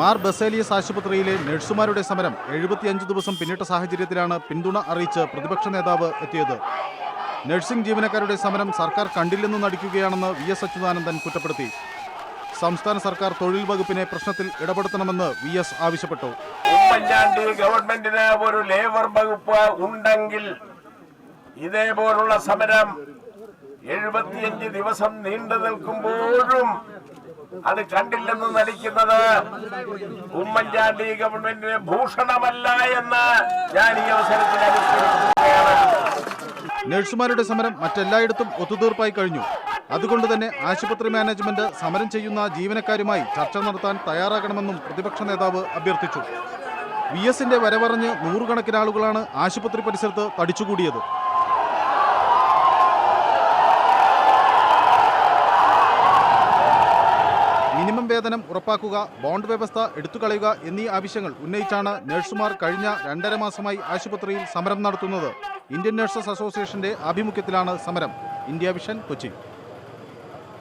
മാർ ബസേലിയസ് ആശുപത്രിയിലെ നഴ്സുമാരുടെ സമരം എഴുപത്തിയഞ്ച് ദിവസം പിന്നിട്ട സാഹചര്യത്തിലാണ് പിന്തുണ അറിയിച്ച് പ്രതിപക്ഷ നേതാവ് എത്തിയത്. നഴ്സിംഗ് ജീവനക്കാരുടെ സമരം സർക്കാർ കണ്ടില്ലെന്ന് നടിക്കുകയാണെന്ന് വി എസ് അച്യുതാനന്ദൻ കുറ്റപ്പെടുത്തി. സംസ്ഥാന സർക്കാർ തൊഴിൽ വകുപ്പിനെ പ്രശ്നത്തിൽ ഇടപെടുത്തണമെന്ന് വി എസ് ആവശ്യപ്പെട്ടു. ഗവൺമെന്റിന് ഒരു ലേബർ വകുപ്പ് ഉണ്ടെങ്കിൽ ഇതേപോലുള്ള സമരം എഴുപത്തിയഞ്ച് ദിവസം നീണ്ടു നിൽക്കുമ്പോഴും അത് കണ്ടില്ലെന്ന് നടിക്കുന്നത് ഉമ്മൻചാണ്ടി ഗവൺമെന്റിന് ഭൂഷണമല്ല എന്ന് ഞാൻ ഈ അവസരത്തിൽ നഴ്സുമാരുടെ സമരം മറ്റെല്ലായിടത്തും ഒത്തുതീർപ്പായി കഴിഞ്ഞു. അതുകൊണ്ട് തന്നെ ആശുപത്രി മാനേജ്മെന്റ് സമരം ചെയ്യുന്ന ജീവനക്കാരുമായി ചർച്ച നടത്താൻ തയ്യാറാകണമെന്നും പ്രതിപക്ഷ നേതാവ് അഭ്യർത്ഥിച്ചു. വി എസിന്റെ വരവറിഞ്ഞ് നൂറുകണക്കിന് ആളുകളാണ് ആശുപത്രി പരിസരത്ത് തടിച്ചുകൂടിയത്. മിനിമം വേതനം ഉറപ്പാക്കുക ബോണ്ട് വ്യവസ്ഥ എടുത്തുകളയുക എന്നീ ആവശ്യങ്ങൾ ഉന്നയിച്ചാണ് നഴ്സുമാർ കഴിഞ്ഞ രണ്ടര മാസമായി ആശുപത്രിയിൽ സമരം നടത്തുന്നത്. ഇന്ത്യൻ നഴ്സസ് അസോസിയേഷന്റെ ആഭിമുഖ്യത്തിലാണ് സമരം. India Vision Kochi.